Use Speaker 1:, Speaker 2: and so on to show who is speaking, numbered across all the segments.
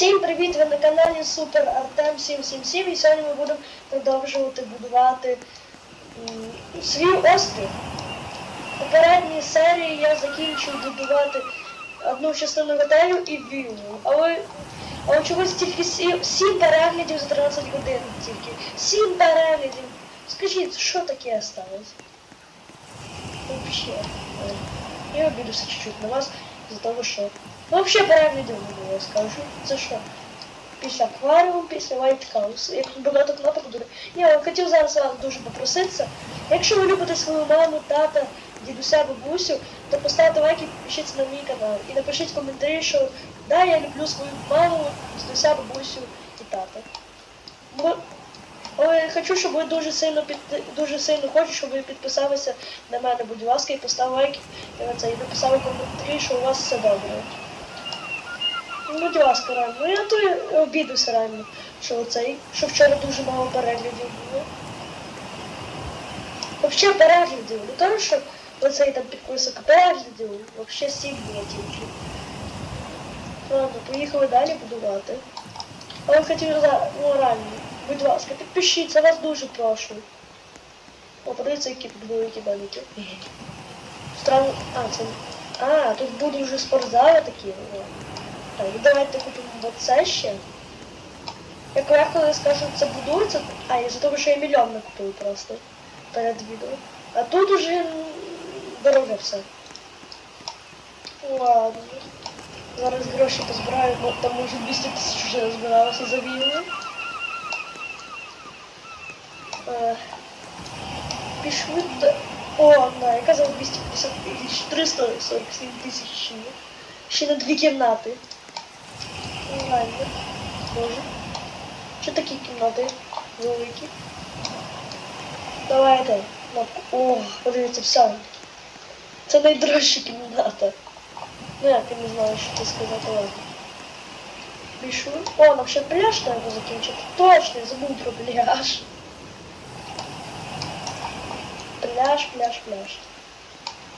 Speaker 1: Всім привіт! Ви на каналі Супер Артем 777 і сьогодні ми будемо продовжувати будувати свій острів. У попередній серії я закінчив будувати одну частину готелю і віллу. Але, але чогось тільки 7 переглядів за 13 годин тільки. 7 переглядів. Скажіть, що таке сталося? Е, Я обідуся чуть-чуть на вас за того, що. Вообще переглядів не було, скажу. Це що? Після акваріуму, після White House. Як багато кнопок дуже. Я хотів зараз вас дуже попроситися. Якщо ви любите свою маму, тата, дідуся, бабусю, то поставте лайк і підпишіться на мій канал. І напишіть коментарі, що да, я люблю свою маму, дідуся, бабусю і тата. Але хочу, щоб ви дуже сильно під дуже сильно хочу, щоб ви підписалися на мене, будь ласка, і поставили лайк і на це, і написали коментарі, що у вас все добре. Ну, будь ласка, реально. Ну я то обідуся реально, що оцей, що вчора дуже мало переглядів було. Взагалі переглядів, не тому, що оцей там підписок переглядів, взагалі сім було тільки. Ладно, поїхали далі будувати. Але хотів ну реально, будь ласка, підпишіться, вас дуже прошу. О, подивіться, які тут великі домики. Странно. А, це. А, тут будуть вже спортзали такі. О. Так, і давайте купимо оце ще. Як я коли скажу, це будується, а із-за того, що я мільйон не купив просто перед відео. А тут уже дороге все. Ладно. Зараз гроші позбираю, бо там може 200 тисяч вже збиралося за війну. Е, Пішли до... О, да, я казав 250 тисяч, 347 тисяч. Ще на дві кімнати. Ладно. Боже. Що такі кімнати великі? Давайте. О, подивіться, все. Це найдорожча кімната. Ну я не знаю, що це сказати, ладно. Пишу. О, нам ще пляж треба закінчити. Точно, я забув про пляж. Пляж, пляж, пляж.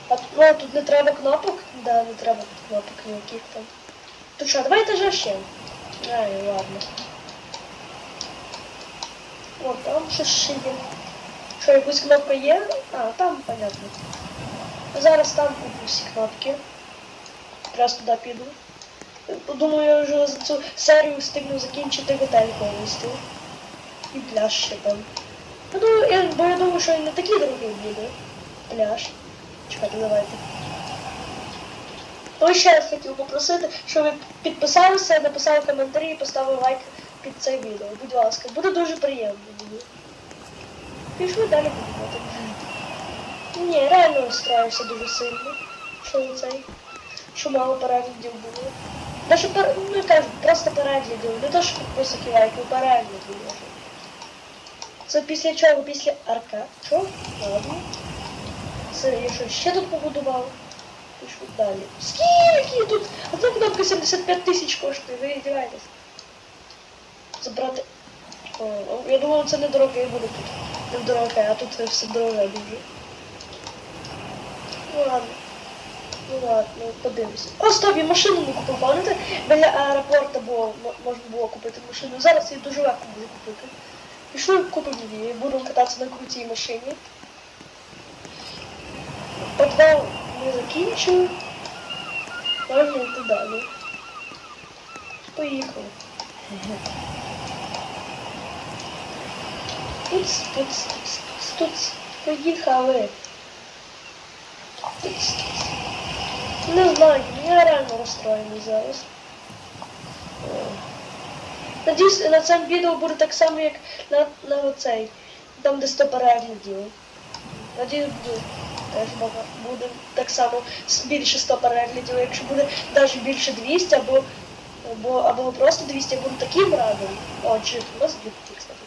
Speaker 1: А ну, тут не треба кнопок? Да, не треба тут кнопок ніяких там. То що, давайте же ще. Ай, ладно. О, там щось ще є. Що, якась кнопка є? А, там понятно. Зараз там куплю всі кнопки. Якраз туди піду. Думаю, я вже за цю серію встигну закінчити готель повністю. І пляж ще там. Ну, я, бо я думаю, що не такий дорогий буде. Пляж. Чекайте, давайте. Ну, ще раз хотів попросити, щоб ви підписалися, написали коментарі і поставили лайк під це відео. Будь ласка, буде дуже приємно мені. Пішли далі будувати. Ні, реально розстраюся дуже сильно. Що цей? Що мало переглядів було. Даже пер... ну я кажу, просто переглядів. Не то, що підписок і лайк, ну переглядів. Це після чого? Після арка. Що? Ладно. Це я що ще тут побудував? Пишу далі. Скільки тут? Одна кнопка 75 тисяч коштує, ви іздіваєтесь. Забрати. О, я думав, це не дороге буде тут. Не дороге, а тут все дороге дуже. Ну ладно. Ну ладно, подивимось. О, стоп, я машину не купив, пам'ятаєте? Біля аеропорту було, можна було купити машину. Зараз її дуже легко буде купити. Пішли купимо її, будемо кататися на крутій машині. Підвал не закінчив. Можна йти далі. Поїхали. Тут, тут, тут, поїхали. Тут, не знаю, я реально розстроєний зараз. Надіюсь, на цьому відео буде так само, як на, на оцей, там де 100 переглядів. Надіюсь, буде. Буде так само більше 100 переглядів. Якщо буде навіть більше 200 або, або, або просто 200, я буду таким радий. О, джип, у нас джип, кстати.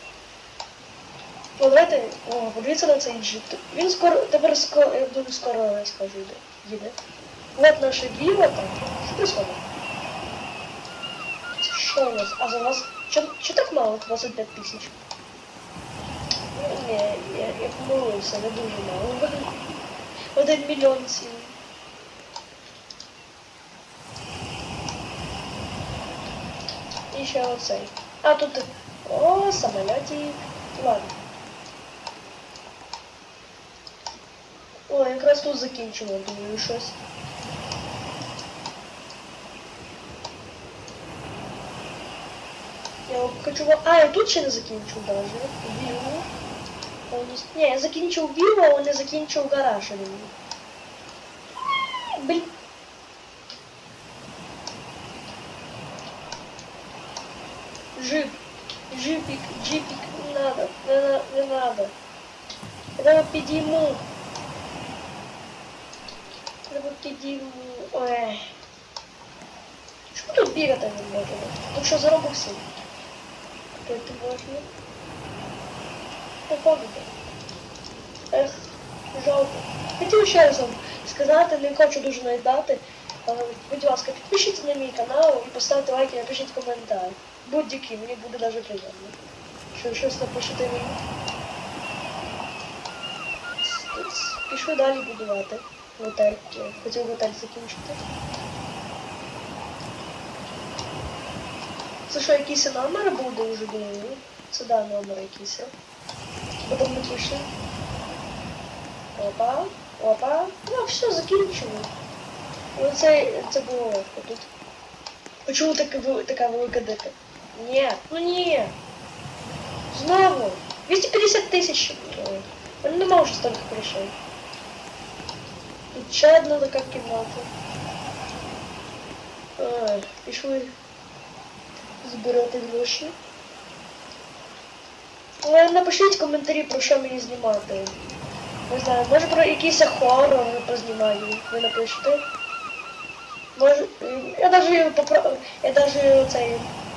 Speaker 1: Ну, давайте, о, подивіться на цей джип. Він скоро, тепер скоро, я думаю, скоро я скажу, їде. Вот наші дві вот там. Що происходит? Що у нас? А за нас? Чо так мало? 25 тисяч? Ну, ні, я, я помилився, не дуже мало. Один мільйон цілий. І ще оцей. А тут. О, самолітик. Ладно. О, якраз тут закінчимо, думаю, щось. Я хочу... во- А, я тут ще не закінчив даже. Вілу. Повністю. Ні, я закінчив вілу, але не закінчив гараж. один. Блін. Джип. Джипик, джипик, не надо, не, на- не надо. Я підійму. Треба підійму. Ой. Чому тут бігати не можемо? Тут що заробив всі? Пити можна. Походити. Ех, жалко. Хотів ще раз вам сказати, не хочу дуже наїдати. Будь ласка, підпишіться на мій канал і поставте лайк і напишіть коментар. Будь-який, мені буде дуже приємно. Що щось напишете мені. Пішли далі будувати готель. Хотів готель закінчити. Це що, якийсь номер буде вже думаю? Це да, номер якийсь. Потім ми пішли. Опа, опа. Ну, все, закінчили. Ну це, було легко тут. А чому така, така велика дика? Ні, ну ні. Знову. 250 тисяч. У мене нема вже стільки грошей. Тут ще одна така кімната. Ой, пішли збирати гроші. Напишіть коментарі, про що мені знімати. Не знаю, може про якийсь хоррор познімаю. Ви напишете. Може, я даже попро... я даже цей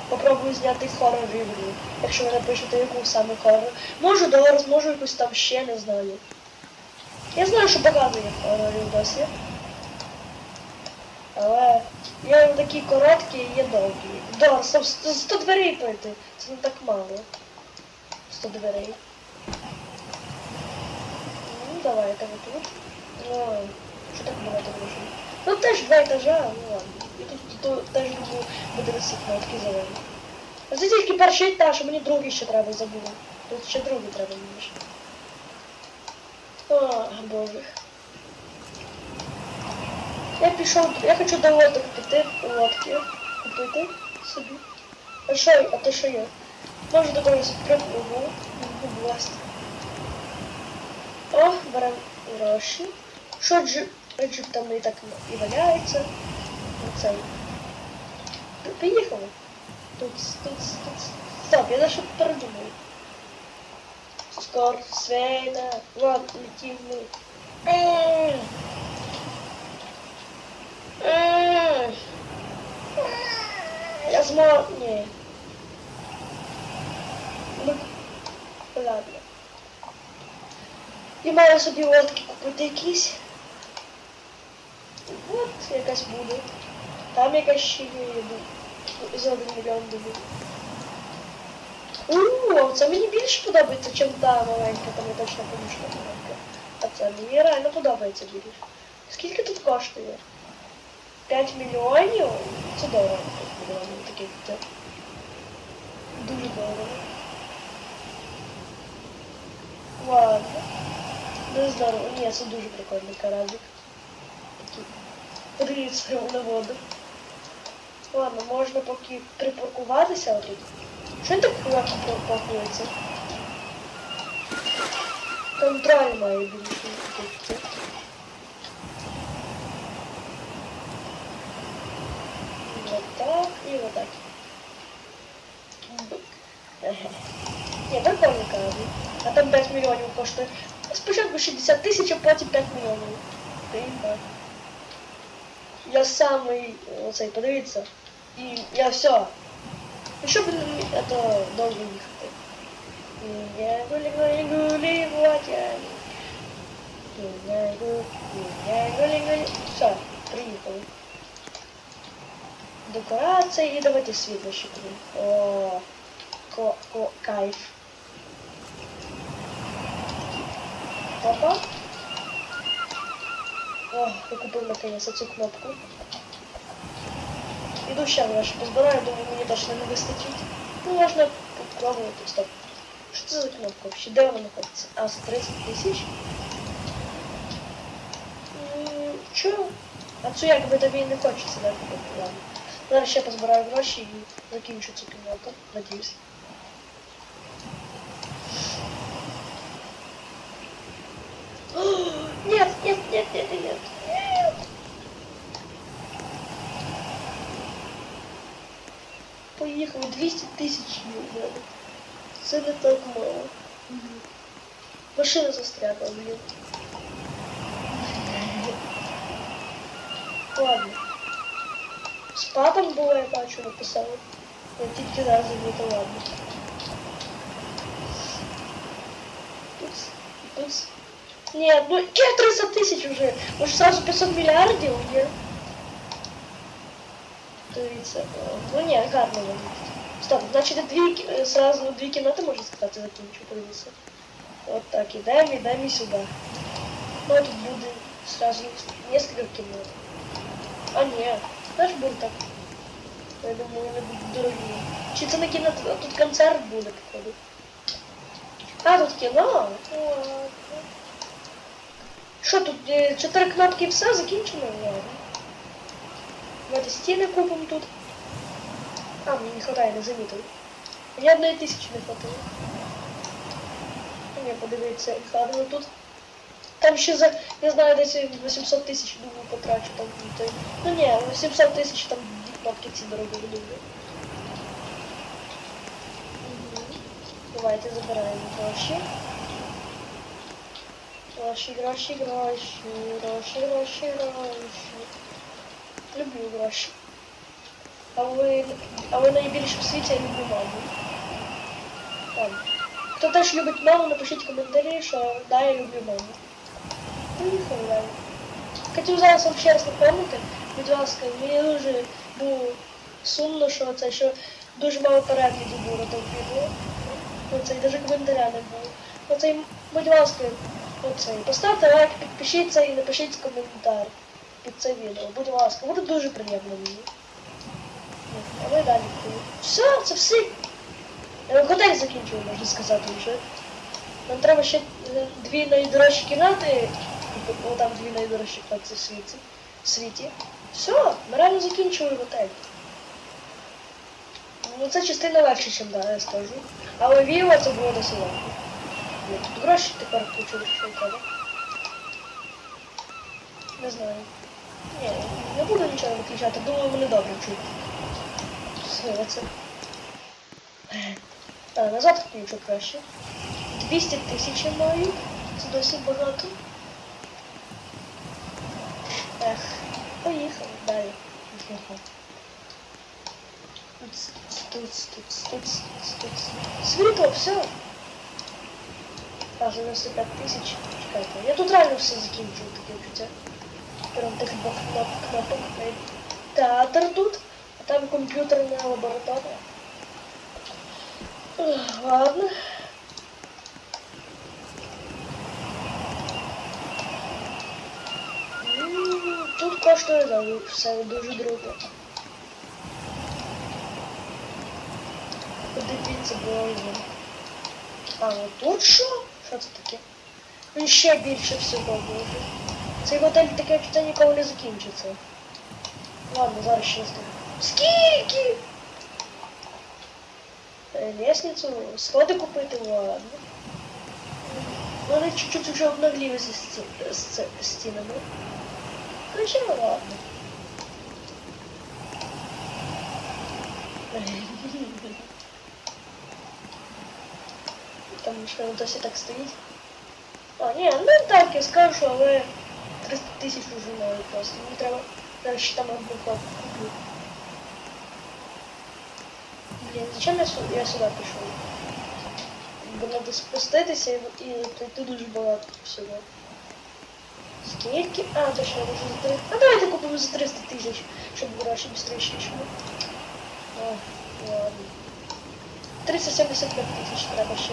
Speaker 1: попробую зняти хоррор рівню, якщо ви напишете яку саме хоррор. Можу дорос, можу якусь там ще не знаю. Я знаю, що багато є хоррорів досі. Але є такі короткі і є довгі. Там 100 100 дверей пройти. Це не так мало. 100 дверей. Ну, давайте ви тут. Ну, що так багато грошей? Ну теж два етажа, ну ладно. І тут, тут теж буде висіти кнопки зелені. Це тільки перший етаж, а мені другий ще треба забула. Тут ще другий треба мені ще. О, боже. Я пішов, я хочу до лодок піти, лодки купити собі. А що, а то що є? Може до когось припливу, будь. О, беремо гроші. Що джип, джип там і так і валяється. Оцей. Поїхали. Тут, тут, тут. Стоп, я дещо передумав. Скоро свейна. Ладно, летим ми. Я змог... Ні. Ну, ладно. І маю собі лодки купити якісь. От якась буде. Там якась ще є за один мільйон буде. Ууу, це мені більше подобається, ніж та маленька, там я точно помішка маленька. А це мені реально подобається більше. Скільки тут коштує? 5 мільйонів? Це дорого 5. Це дуже дорого. Ладно. Дуже здорово. Ні, це дуже прикольний кораблик. Подивіться на воду. Ладно, можна поки припаркуватися отут. Що він так легко паркується? Контроль має більше тут. Вот так і вот так. Еге. Ні, прикольний корабль. А там 5 мільйонів коштує. Спочатку 60 тисяч, а потім 5 мільйонів. Приїхав. Я самий оцей, подивіться. І я все. І щоб не- это довго їхати. І Я гулі гулі гулі водяні. І Я гулі, і я гулі гулі. Все, приїхали. Декорації давайте світло ще. О, ко, ко, кайф. Опа. О, я купив наконец цю кнопку. Іду ще гроші позбираю, думаю, мені точно не вистачить. Ну, можна попробувати. Стоп. Що це за кнопка вообще? Де вона знаходиться? А, за 30 тисяч? М, Чого? А цю якби тобі не хочеться, да, купити. Ладно. Зараз ще позбираю гроші і закінчу цю кімнату. Надіюсь. О, Нет, нет, нет, нет, нет, нет. Поїхали 200 тисяч євро. Це не так мало. Машина застрягла, блін. Ладно. Спадом було, я бачу, написали. Я тільки раз замітив, ладно. Тут, тут. Нет, ну каких 300 тысяч уже? Может сразу 500 миллиардов? Нет. Дивіться. о, Ну ні, гарно виглядить. Стоп, значить дві, кі- е, сразу дві кімнати можна сказати закінчу, подивіться. От так, ідемо, ідемо і сюди. Ну а тут буде сразу несколько кімнат. А ні, Теж буде так. Я думаю, вони будуть дорогі. Чи це не кіно, тут концерт буде, походу. А, тут кіно? Ну. Що тут, е, чотири кнопки і все закінчено? Ладно. Давайте стіни купимо тут. А, мені не хватає, не замітив. Мені одної тисячі не хватило. Ні, подивіться, і тут. Там ще за, не знаю, десь 800 тисяч, думаю, потрачу там. той. Ну ні, 800 тисяч там кнопки ці думаю. Мгм. Давайте забираємо гроші. Гроші, гроші, гроші, гроші, гроші, гроші. Люблю гроші. А ви, а ви найбільше в світі я люблю маму. Ладно. Хто теж любить маму, напишіть в коментарі, що да, я люблю маму. Поїхали. Хотів зараз вам ще раз напомнити, будь ласка, мені дуже було сумно, що це що дуже мало переглядів було тому відео. Оце, і навіть коментаря не було. Оце, будь ласка, оце, поставте лайк, підпишіться і напишіть коментар під це відео. Будь ласка, буде дуже приємно мені. А ми далі. Все, це все. Я Готель закінчую, можна сказати вже. Нам треба ще е, дві найдорожчі кімнати. О, там дві найдорожчі кімнати в світі. Світі. Все, ми реально закінчили готель. Ну це частина легше, ніж да, я скажу. Але віла це було досить легко. Ні, Тут гроші тепер почули, що треба. Не знаю. Ні, не буду нічого виключати, думаю, вони добре чують. Все, це. А, назад включу краще. 200 тисяч я маю. Це досить багато. Ех, поїхали далі. Туц, туц, туц, туц, туц. Світло, все. А, 95 тисяч. Чекайте. Я тут реально все закінчу, таке відчуття. Прям тих двох кноп- кнопок. Е, Театр тут, а там комп'ютерна лабораторія. Ех, Ладно. Тут коштує да, все дуже дорого. Подивіться, боже. А, ну тут що? Що це таке? Він ще більше всього буде. Цей готель таке відчуття ніколи не закінчиться. Ладно, зараз ще скажу. Скільки? Е, Лестницю, сходи купити, ладно. Вони чуть-чуть вже обнагліли зі сці- з ц- стінами. Хоча ладно. Там що він досі так стоїть. А, ні, ну так, я скажу, але 300 тисяч вже маю просто. Мені треба зараз ще там одну кнопку куплю. Блін, зачем я сюди, я сюди пішов? Бо треба спуститися і, і пройти дуже багато всього. Скільки? А, то що, я можу за 300. А давайте купимо за 300 тисяч, щоб гроші швидше йшли. О, ладно. 375 тисяч треба ще.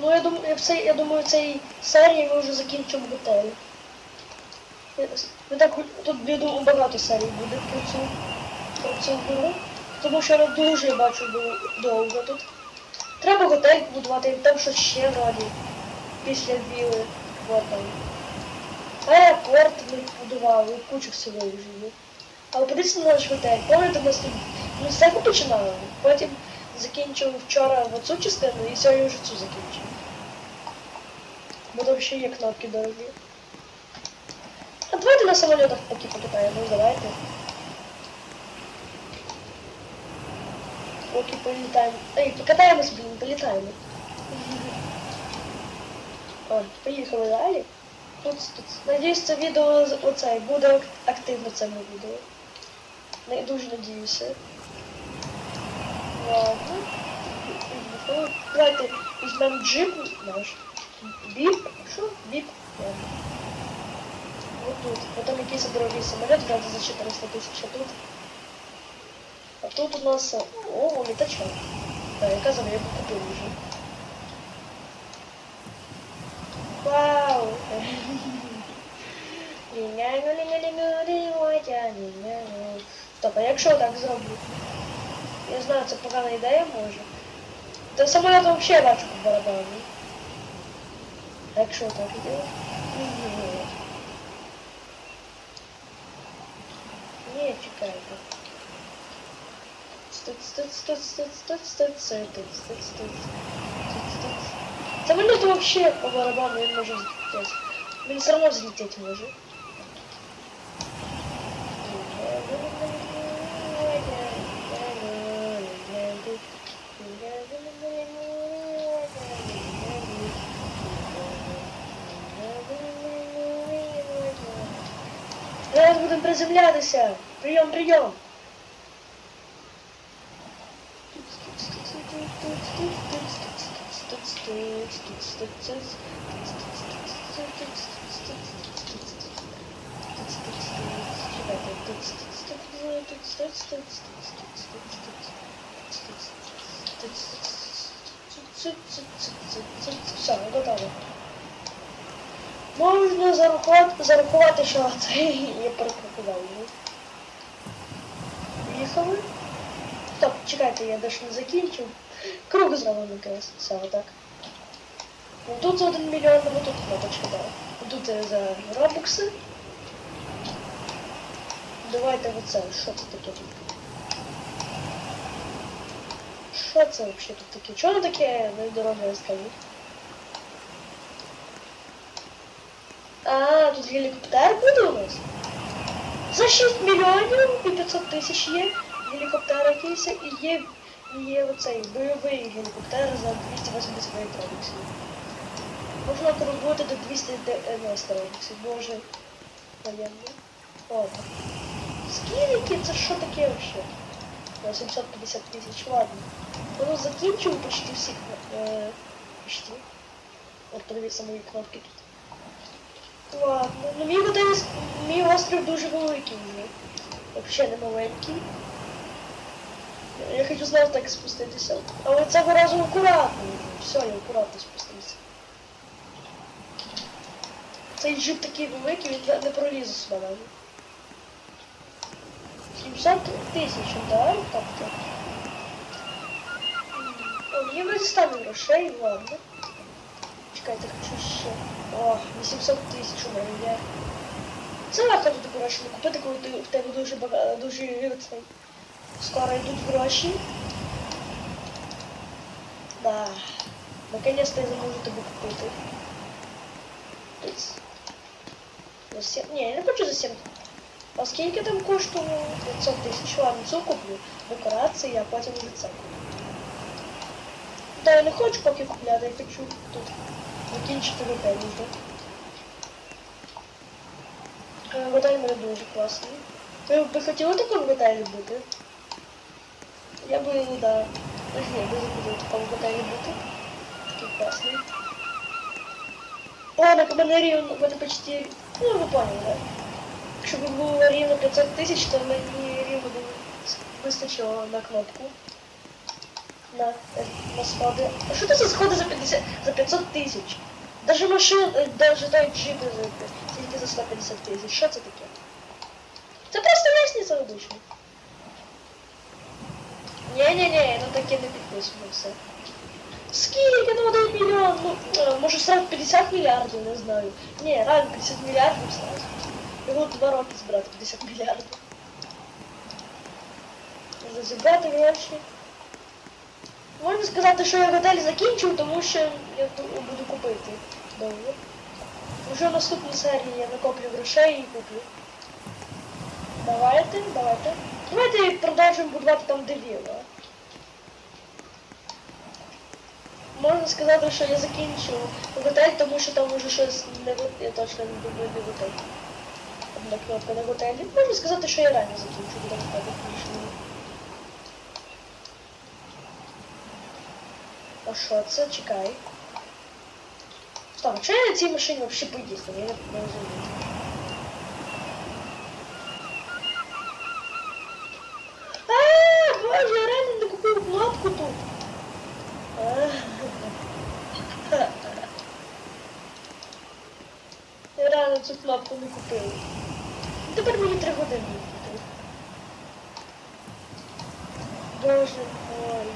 Speaker 1: Ну, я думаю, в цей, я думаю, цей серії ми вже закінчимо готель. Ми так тут я думаю, багато серій буде про цю, про цю гру. Тому що вона дуже я бачу довго тут. Треба готель будувати, там щось ще вроді. Після віли. Вот там. Аеропорт ми будували, кучу всього вже. Але подивіться на наш готель. Пам'ятаєте, ми з ми з цього починали. Потім закінчив вчора в оцю частину і сьогодні вже цю закінчив. Бо там ще є кнопки дорогі. А давайте на самолітах поки покатаємо, ну давайте. Поки політаємо. Ей, покатаємось, блін, політаємо. О, поїхали далі. Тут, тут. Надіюсь, це відео оце буде активно це моє відео. Не дуже надіюся. Ладно. Давайте візьмемо джип наш. Біп? Що? Біп? Вот тут. Потом якийсь дорогий самоліт взяти за 400 тисяч, а тут. А тут у нас. О, літачок. Так, я казав, я його купив вже. А якщо так зроблю? Я знаю, це погана ідея може. Та самолітом взагалі по барабану. Якщо так іде? Ні. Чекайте. Студ, студ, студ, студ, студ. Студ, студ. Вообще по барабану він може взлететь. Він все равно взлететь може. Зараз будемо приземлятися. Прийом, прийом. Все, готово. Можна зарахувати, зарахувати, що це перекрикував його. Їхали. Стоп, чекайте, я дещо не закінчив. Круг зробимо якраз. Все, отак. Ну, тут за 1 мільйон, ну тут кнопочка, да. Тут е, за робокси. Давайте оце, що це таке тут? Що це взагалі тут таке? Чого таке недороге скажу? А, тут гелікоптер нас? За 6 мільйонів і 500 тисяч є гелікоптер якийсь і є, і є оцей бойовий гелікоптер за 289 робоксів. Можна торгувати до 290 робоксів, боже. Наємно. Ладно. Скільки? Це що таке взагалі? 850 тисяч, ладно. Ну, закінчив почти всі е, почти. От подивіться мої кнопки тут. Ладно, ну мій готель, мій острів дуже великий вже. Взагалі не маленький. Я хочу знову так спуститися. Але цього разу акуратно. Все, я акуратно спустився. Цей джип такий великий, він не- пролізе сюди навіть. 700 тисяч, давай тобто. О, мені вроді стане грошей, ладно. Чекайте, хочу ще. О, 800 тисяч у мене є. Це легко тут гроші не купити, коли ти, в тебе дуже багато, дуже цей. Скоро йдуть гроші. Да. Наконец-то я зможу тебе купити. За 7... Ні, я не хочу за 7. А скільки там коштує? 500 тисяч. Ладно, цю куплю. Декорації, а потім вже це куплю. Та я не хочу поки купляти, я хочу тут закінчити готель вже. Е, Готель в мене дуже класний. Ви б хотіли такому готелі бути? Я би, да. Ні, дуже хотів в такому готелі бути. Такий класний. О, на мене рівно, в мене почти, ну ви поняли, да? Якщо б було рівно 500 тисяч, то мені рівно б вистачило на кнопку. На, на сходи. Що це за сходи за 50, за 500 тисяч? Даже машин, е, даже той джип е, тільки за 150 тисяч. Що це таке? Це просто лестниця обична. Ні-ні-ні, ну таке не підписано все. Скільки? Ну один мільйон, ну, е, може сразу 50 мільярдів, не знаю. Ні, реально 50 мільярдів сразу. Його два роки збирати 50 мільярдів. Зазібрати гроші. Можна сказати, що я готель закінчив, тому що я буду купити довго. Вже в наступній серії я накоплю грошей і куплю. Давайте, давайте. Давайте продовжимо будувати там де вілла. Можна сказати, що я закінчив готель, тому що там уже щось не я точно не думаю, не готель. Одна кнопка на готелі. Можна сказати, що я реально закінчив, готель А? Чекай. Стоп, чого я на цій машині взагалі? Я не розумію. А, боже, я реально не купив кнопку тут. А. Я реально цю кнопку не купив. Ну, Тепер мені три години буде. Боже мой.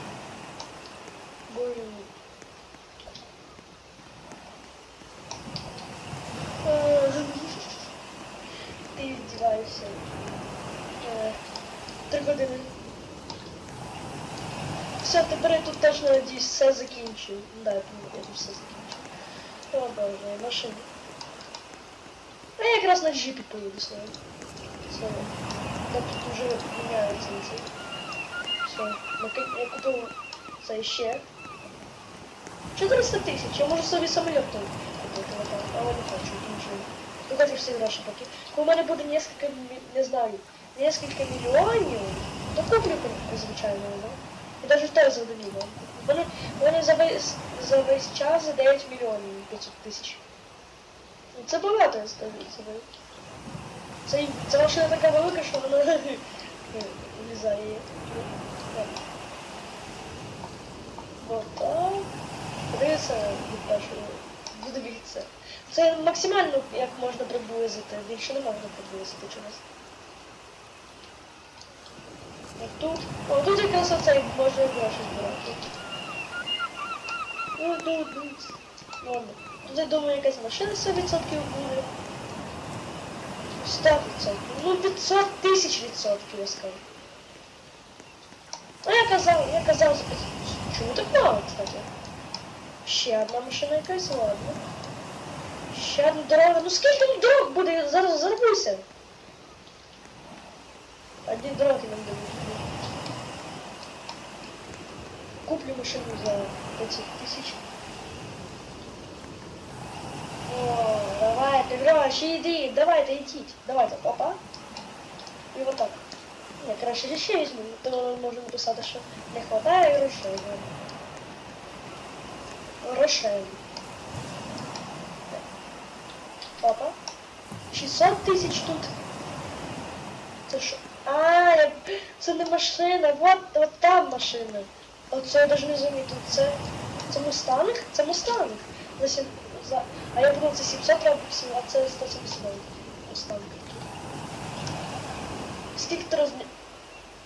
Speaker 1: Боже мой. Е, Ти издеваешься. Е, Три години. Все, тепер я тут теж надіюсь все закінчу. Да, я тут все закінчу. О боже, машина. А я якраз на джипі поїду своє. Все. Так тут уже міняється цей. Все. Наки- Я купив це ще. 400 тисяч. Я можу собі самоліт там купити, але не хочу, нічого. Ну хочу всі гроші поки. У мене буде несколько, не знаю, несколько мільйонів, то куплю, звичайно, да? І навіть той за мільйон. У мене, у мене за весь, за весь час за 9 мільйонів 500 тисяч. Ну, Це багато, скажу. Це, це машина така велика, що вона влізає. Вот так. Подивіться від першого. Буду бігтися. Це максимально як можна приблизити. Більше не можна приблизити чогось. От тут. О, тут якраз оцей можна гроші збирати. Ну, тут, тут. Ладно. Тут, я думаю, якась машина 100% буде. 100%. Ну, 500 тисяч відсотків, я скажу. Ну, я казав, я казав, за 500. чому так мало, кстати? Ще одна машина якась, ладно. Ще одна дорога. Ну скільки тут дорог буде? Зараз зарвуся. Одні дороги нам дають. Куплю машину за 500 тисяч. О, давайте, гроші, йди, давайте, йдіть. Давайте, опа. І отак. Ні, краще ще візьму, то можу написати, що не вистачає грошей. Грошей. Опа. 600 тисяч тут. Це що? А, я... це не машина, вот, от там машина. Оце я навіть не замітив. Це, це мустанг? Це мустанг. За, сім- за... А я думав, це 700 робоксів, а це 170 мустанг. Скільки ти розмі...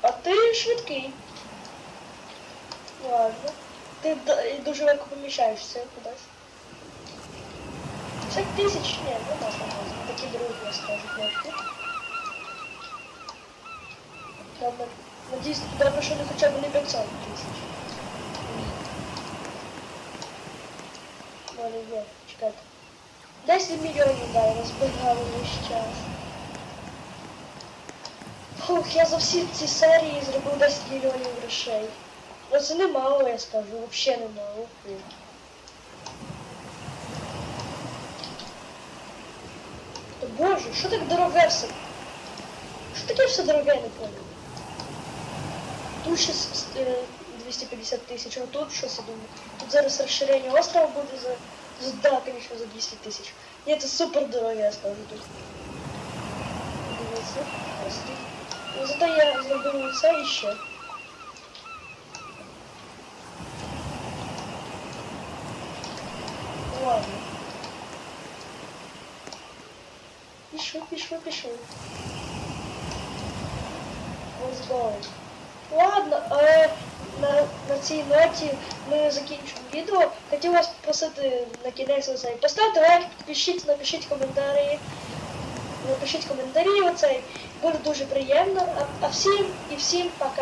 Speaker 1: А ти швидкий. Ладно. Ти дуже легко поміщаєшся кудись. 50 тисяч? Ні, не можна. Такі другі, я скажу, легкі. Треба, надіюсь, треба, що не хоча б не 500 тисяч. Мене є, чекайте. 10 мільйонів дали, розбирали весь час. Фух, я за всі ці серії зробив 10 мільйонів грошей. Ну це немало, я скажу, взагалі немало. Боже, що так дороге все? Що таке все дороге, я не понял. тут 250 тысяч, а тут что? я думаю. Тут зараз розширення острова буде за... Да, конечно, за 200 тысяч. Нет, это супер дорого, я скажу тут. Ну, зато я зробив лица еще. Ладно. Пишу, пишу, пишу. Let's go. Ладно, е, на, на цій ноті ми закінчимо відео. Хотів вас попросити на кінець оцей. Поставте лайк, підпишіть, напишіть коментарі. Напишіть коментарі оцей. Буде дуже приємно. А, а всім і всім пока.